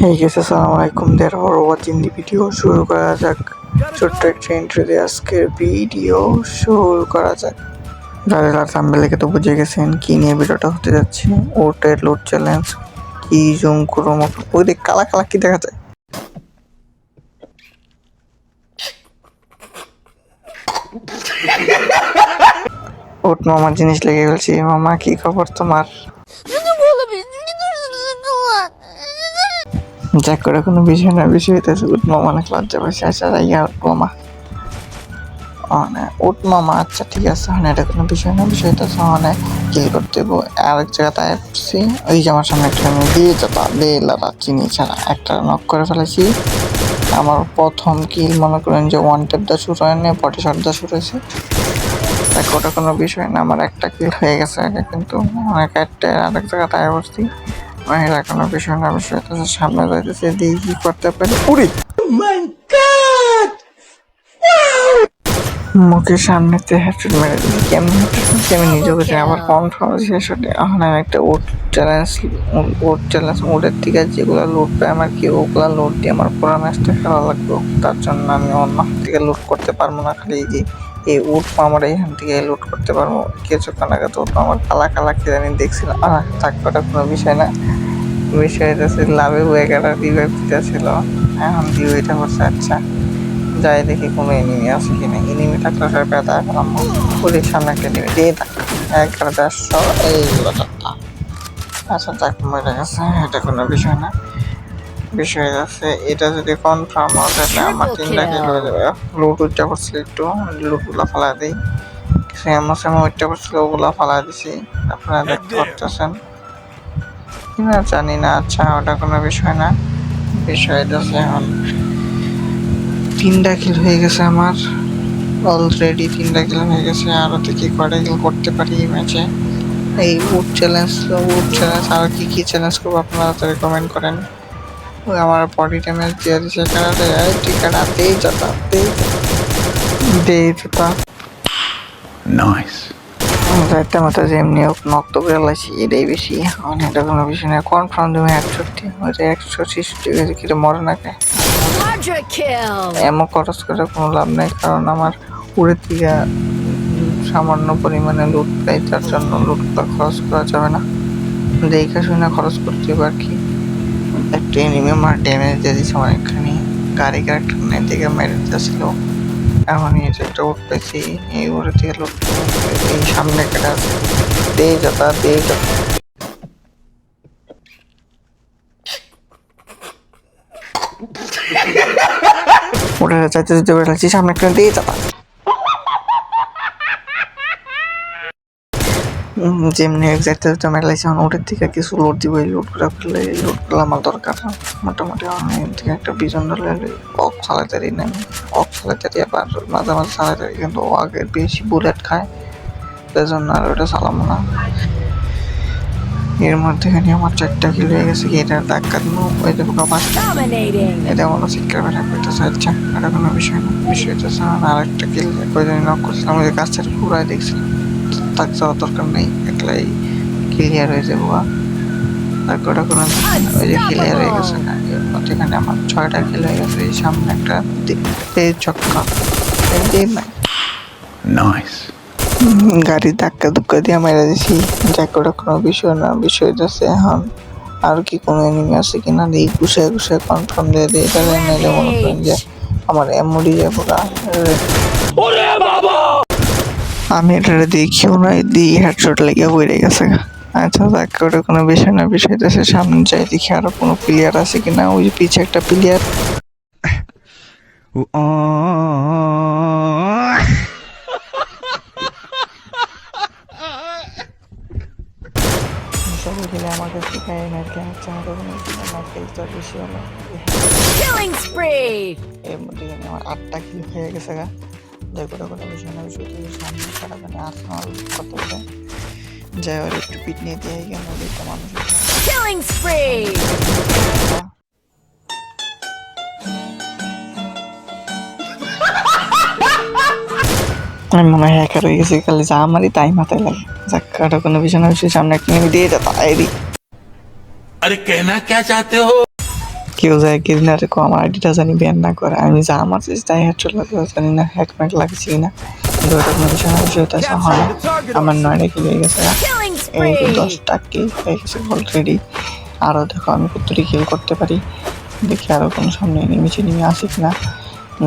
Hey guys, আসসালামু আলাইকুম দের ফর ওয়াচিং দি ভিডিও শুরু করা যাক। ছোট্ট একটা ইন্ট্রো দিয়ে আজকের ভিডিও শুরু করা যাক। যারা থাম্বেল লিখে তো বুঝে গেছেন কি নিয়ে ভিডিওটা হতে যাচ্ছে। ওটের লোড চ্যালেঞ্জ কি জুম করো মতো ওই দেখ কালা কালা কি দেখা যায়। ওট মামার জিনিস লেগে ফেলছি মামা কি খবর তোমার? যাক করে কোনো বিষয় না বিষয় হইতেছে। উঠ মামা অনেক লজ্জা পাইছে। আচ্ছা যাইয়া উঠ মামা উঠ মামা আচ্ছা ঠিক আছে মানে এটা কোনো বিষয় না বিষয় হইতেছে মানে কিল করতে হইব? আরেক জায়গাতে আসছি ওই যে আমার সামনে একটা আমি দিয়ে দে লালা চিনি ছাড়া। একটা নক করে ফেলেছি। আমার প্রথম কিল মনে করেন যে ওয়ান টেপ দা শুরু হয়নি পটি শট দা শুরু হয়েছে। দেখ, ওটা কোনো বিষয় না, আমার একটা কিল হয়ে গেছে আগে, কিন্তু অনেক একটা আরেক জায়গায় তাই মহিলা কোনো বিষয় না বিষয় তো সামনে যাইতেছে দিয়ে কি করতে পারি? উড়ি। মুখের সামনেতে হেডশট মেরে দিচ্ছি কেমন হেডশট আমি নিজে বুঝি আবার কনফার্ম শেষ হতে এখন আমি একটা ওট চ্যালেঞ্জ ওট চ্যালেঞ্জ ওটের থেকে যেগুলো লোড পাই আমার কি ওগুলো লোড দিয়ে আমার পুরো ম্যাচটা খেলা লাগবে। তার জন্য আমি অন্য হাত থেকে লোড করতে পারব না খালি এই যে এই উট আমার এখান থেকে লোড করতে পারব। কিছুক্ষণ আগে তো আমার কালা কালা কি জানি দেখছিলাম আহ, থাক, ওটা কোনো বিষয় না। বিষয় হচ্ছে লাভে ওয়েগারা রিভাইভ দিতেছিল এখন রিভাইটা করছে আচ্ছা। যাই দেখি কোনো এনিমি আছে কিনা। এনিমি থাকলে সব ব্যথা এখন পুলিশ সামনে একটা এনিমি দিয়ে থাক একবার দেড়শো এইগুলো আচ্ছা যাক মরে গেছে। এটা কোনো বিষয় না। বিষয় আছে। এটা যদি কনফার্ম হয় তাহলে আমার তিনটা কিল হয়ে যাবে। লুট উঠতে করছিল একটু লুটগুলো ফালা দিই। সেম সেম উঠতে করছিল ওগুলো ফালা দিছি। আপনারা দেখতে পাচ্ছেন না জানি না আচ্ছা ওটা কোনো বিষয় না। বিষয় আছে এখন। তিনটা কিল হয়ে গেছে আমার। অলরেডি তিনটা কিল হয়ে গেছে। আরও তো কি করে কিল করতে পারি এই ম্যাচে এই উড চ্যালেঞ্জ উড চ্যালেঞ্জ আর কি কি চ্যালেঞ্জ করব আপনারা তো রেকমেন্ড করেন। আমার বডি ড্যামেজ দিয়ে দিচ্ছে কারণে এই টিকাটা দেই যেতা দেই। দেই যেতা Nice. মতো যে এমনি হোক নক্ত করে লাইছি এটাই বেশি। এখন এটা কোনো বিষয় না। কনফার্ম তুমি একষট্টি ওইটা একশো ছেষট্টি গেছে কিরে মরে না কে এমন খরচ করে কোনো লাভ নেই কারণ আমার উড়ের দিকে সামান্য পরিমাণে লুট পাই তার জন্য লুটটা খরচ করা যাবে না। দেখে শুনে খরচ করতে হবে আর কি। একটা আমার ড্যামেজ দিয়ে দিচ্ছে অনেকখানি। গাড়ি ক্যারেক্টার দিকে মেরে দিতেছিল। এখন এই যে একটা উঠ এই উড়ে থেকে লুট এই সামনে কেটে আছে। দিয়ে যাতা দিয়ে যাতা চাইতে যেতে বেড়াচ্ছি সামনে একটা দিয়ে যাতা যেমনি এক্সাক্ট তো মেলাইছি এখন ওটার থেকে কিছু লোড দিব এই লোড করে ফেললে এই লোডগুলো আমার দরকার মোটামুটি অনেক থেকে একটা বিজন ধরলে অক চালাতারি নেই। অক চালাতারি আবার মাঝে মাঝে চালাতারি কিন্তু ও আগে বেশি বুলেট খায় তাই জন্য আর ওটা চালাবো না। এর মধ্যেখানে আমার চারটা কিলো হয়ে গেছে কি এটা ধাক্কা দিব? ওই Dominating! এটা মনে শিক্ষার বেটা করতেছে আচ্ছা এটা কোনো বিষয় না। বিষয় হচ্ছে আর একটা কিল কয়দিন নক করছিলাম ওই কাজটা পুরাই দেখছিলাম। তাক যাওয়ার দরকার নেই একলাই ক্লিয়ার হয়ে যাব আর ওটা কোনো ওই যে ক্লিয়ার হয়ে গেছে না মধ্যেখানে আমার ছয়টা কিল হয়ে গেছে এই সামনে একটা ছক্কা না- গাড়ি ধাক্কা ধুক্কা দিয়ে মেরে দিছি যাক ওটা কোনো বিষয় না বিষয় হচ্ছে এখন আর কি কোনো এনিমি আছে কিনা দিয়ে ঘুষে ঘুষে কনফার্ম দিয়ে দিয়ে তাহলে নাইলে মনে করেন যে আমার এমডি যে পুরা আমি এটা দেখিও নাই দিয়ে হেডশট লেগে বইরে গেছে। আচ্ছা যাক ওটা কোনো বিষয় না বিষয় হচ্ছে সামনে যাই দেখি আরও কোনো প্লেয়ার আছে কিনা। ওই পিছে একটা প্লেয়ার আমার আটটা কিল হয়ে গেছে গা। দেখো দেখো দেখো শোনা শুধু সামনে খারাপ মানে আর্সেনাল কত বলে যাই ওর একটু পিট নিয়ে দিয়ে কেন একটা মানুষ Killing spree! আমি মনে হয় একা রয়ে গেছি খালি যা আমারই তাই মাথায় লাগে যাক কাটা কোনো বিষয় না সামনে একটা নিয়ে দিয়ে যেত আরে কেনা কে চাতে হো কেউ যায় কিনারে কো আমার আইডিটা জানি ব্যান না করে আমি যা আমার তাই হেডশট লাগবে জানি না হ্যাক ম্যাক লাগছি না কিন্তু ওটা কোনো বিষয় না হয় আমার নয়টা কিলো হয়ে গেছে এই. দশটা কিল হয়ে গেছে অলরেডি আরও দেখো আমি কতটি কিল করতে পারি দেখি আরও কোনো সামনে নিচে নেমে আসি কিনা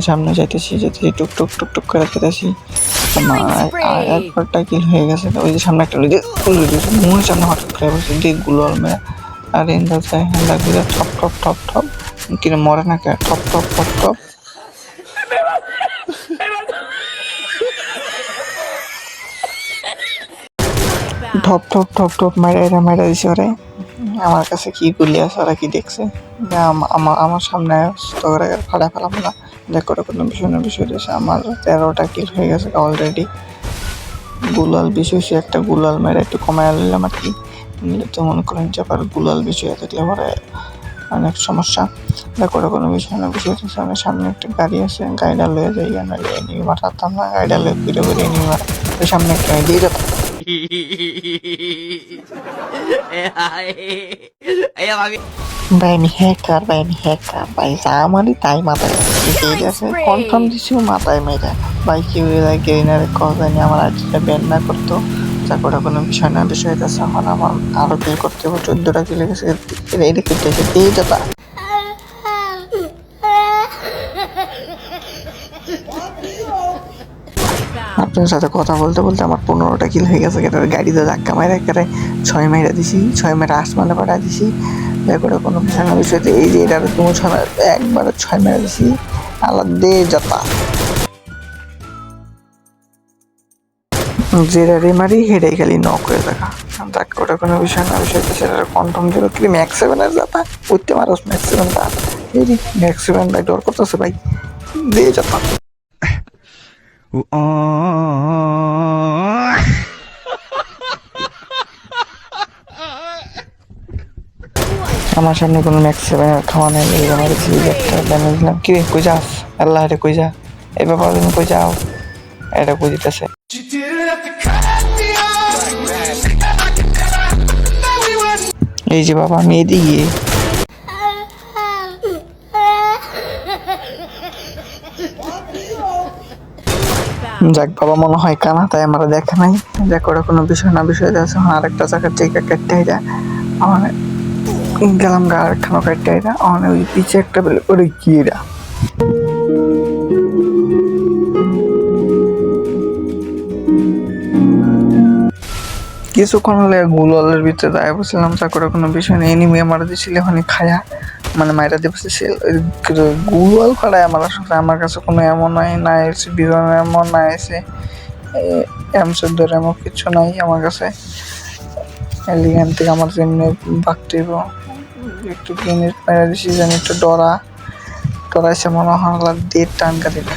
সামনে যাইতেছি যেতেছি টুক টুক টুক টুক করে যেতেছি আর একবারটা কিল হয়ে গেছে ওই যে সামনে একটা মুখের সামনে হঠাৎ করে বসে দিয়ে গুলো আলমে আর এন্দা যায় হ্যান্ডা ঘুরে টপ ঠপ টপ টপ কিনে মরে না কে টপ টপ ঠপ। টপ ঠপ ঠপ ঠপ ঠপ মাইরা এরা মাইরা দিছে ওরে। আমার কাছে কি গুলি আছে, ওরা কি দেখছে? যে আম- আমা- আমার সামনে তো ওরা ফাড়া ফেলাম না। দেখ ওরা কোনো বিষয় না, বিষয় দিয়েছে আমার তেরোটা কিল হয়ে গেছে অলরেডি গুলাল বিষয় সে একটা গুলাল মেরে একটু কমায় নিলাম আর কি। তো মনে করেন যে আবার গুলাল বিষয় থাকলে পরে অনেক সমস্যা। দেখো কোনো বিষয় না, বিষয় দিয়েছে আমার সামনে একটা গাড়ি আছে, গাড়িটা লয়ে যাই নাহলে এনিমি মারাতাম না, গাড়িটা লয়ে ফিরে ফিরে এনিমি মারা সামনে একটা দিয়ে যেতাম। আমি হ্যাকার আমি হ্যাকার ভাই, যা আমারই তাই মাথায় আছে কনফার্ম দিছি মাথায় মেয়েরা ভাই, কেউ গেইনারে কজানি আমার আইডিটা ব্যান না করতো। যা কোনো বিষয় না, বিষয় আছে আমার আমার আরও কিল করতে হবে, চোদ্দটা কিলে গেছে এটা দিয়ে যেতা আপনার সাথে কথা বলতে বলতে আমার পনেরোটা কিল হয়ে গেছে, কেটে গাড়িতে ধাক্কা মারা কেটে ছয় মাইরা দিছি, ছয় মাইরা আসমানে পাঠা দিছি। করে কোনো বিষয় না বিষয়তে এই যে এটা তুমি ছয় একবারে ছয় মেরা দিছি। আলাদা দে যাতা যেটা রে মারি হেডে গেলি নক হয়ে দেখা। দেখ ওটা কোনো বিষয় না, বিষয় তো সেটা কনফার্ম দিল কি ম্যাক্স সেভেনের যাতা। উঠতে মারস ম্যাক্স সেভেনটা এই ম্যাক্স সেভেন ভাই ডর করতেছে ভাই। দিয়ে যাতা আমার সামনে কোনো ম্যাক্স সেভেন খাওয়া নেই, এই আমার একটা ড্যামেজ দিলাম কি রে কই যাস? আল্লাহ রে কই যা? এই ব্যাপার তুমি কই যাও? এটা কই এই যে বাবা আমি এদিকে যাক বাবা, মনে হয় কানা, তাই আমরা দেখে নাই। দেখ ওরা কোনো বিষয় না বিষয় আছে আরেকটা চাকার জায়গা কাটতে এটা আমার গেলাম গা আর আরেকখানা কাটতে এটা আমার ওই পিছে একটা ওরে কি এটা কিছুক্ষণ হলে গুলালের ভিতরে দায় বসছিলাম তা করে কোনো বিষয় নেই। এনি মেয়ে মারা দিয়েছিল ওখানে খায়া। মানে মাইরা দিয়ে বসেছিল গুলাল ফাড়ায় আমার আসলে। আমার কাছে কোনো এমন নাই, না এসে বিমান এমন না এসে এম চোদ্দোর এমন কিছু নাই আমার কাছে। এলিগান থেকে আমার জন্য বাগতে একটু গ্রেনেড মেরে দিছি যেন একটু ডরা। ডরা এসে মনে হয় দেড় টান কাটিবে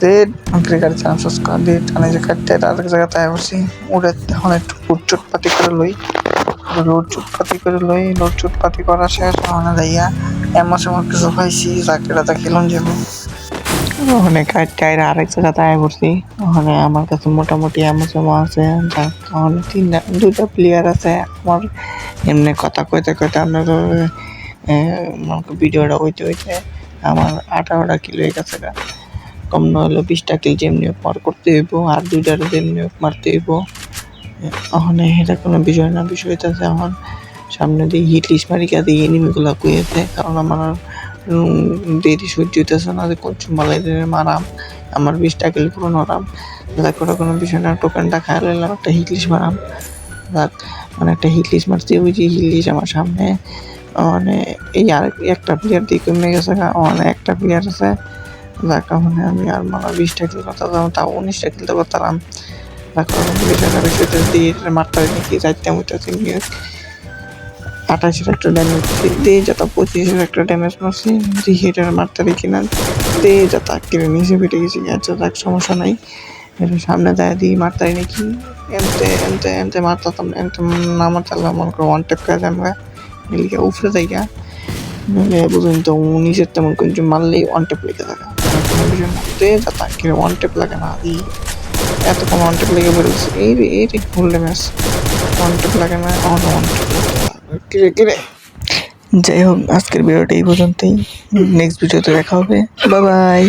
দেড় ক্রিকেট চান্সেস করা দেড় টানে যে কাটতে, আরেক জায়গায় তাই বসি উড়ে এখন একটু লুটচুট পাতি করে লই লুটচুট পাতি করে লই লুটচুট পাতি করা শেষ, ওখানে যাইয়া এমন সময় কিছু পাইছি যাকে রাতা খেলুন যাব ওখানে টাইরে আরেক জায়গা তাই করছি ওখানে আমার কাছে মোটামুটি এমন সময় আছে ওখানে তিনটা দুটা প্লেয়ার আছে, আমার এমনি কথা কইতে কইতে আপনার ভিডিওটা হইতে হইতে আমার আঠারোটা কিলো গেছে। কম না হলে বিশটা কিল যেমনি মার করতে হইব, আর দুইটার যেমনি মারতে হইব। ওখানে এটা কোনো বিষয় না, বিষয় হইতেছে এখন সামনে দিয়ে হিট লিস্ট মারি কে দিয়ে এনিমিগুলো কুয়েছে কারণ আমার দেরি সহ্য হইতেছে না যে কচু মালাই মারাম, আমার বিশটা কিল পুরো নরাম যাক, ওটা কোনো বিষয় না টোকেনটা খাই লাইলাম, একটা হিট লিস্ট মারাম। যাক মানে একটা হিট লিস্ট মারতে ওই যে হিট লিস্ট আমার সামনে মানে এই আর একটা প্লেয়ার দিয়ে কমে গেছে মানে একটা প্লেয়ার আছে যাক মানে আমি আর মানে বিশটা কিল করতাম তাও উনিশটা কিল তো করতাম দেখো বিষয়টা বিষয়টা দিয়ে মারতে নাকি মতো তিন মিনিট আঠাশের একটা ড্যামেজ দিয়ে যত পঁচিশের একটা ড্যামেজ মারছি রিহিটার মারতে পারি কিনা দিয়ে যত কিনে নিচে ফেটে গেছি আচ্ছা যাক সমস্যা নাই। সামনে দেয় দিয়ে মারতে নাকি? এমতে এমতে এমতে মারতাম এমতে না মারতাম মনে করো ওয়ান টেপ করে আমরা এলিকে উফরে যাইগা নইলে বুঝুন তো নিচের তেমন কিছু মারলেই ওয়ান টেপ লেগে থাকা না দিয়ে যত কিনে ওয়ান টেপ লাগে না এত এতক্ষণ ওয়ান টেপ লেগে বেরোচ্ছে। এই রে এই রে ভুল ম্যাচ ওয়ান টেপ লাগে না অন ওয়ান টেপ কিরে কিরে? যাই হোক আজকের ভিডিওটা এই পর্যন্তই। নেক্সট ভিডিওতে দেখা হবে। Bye bye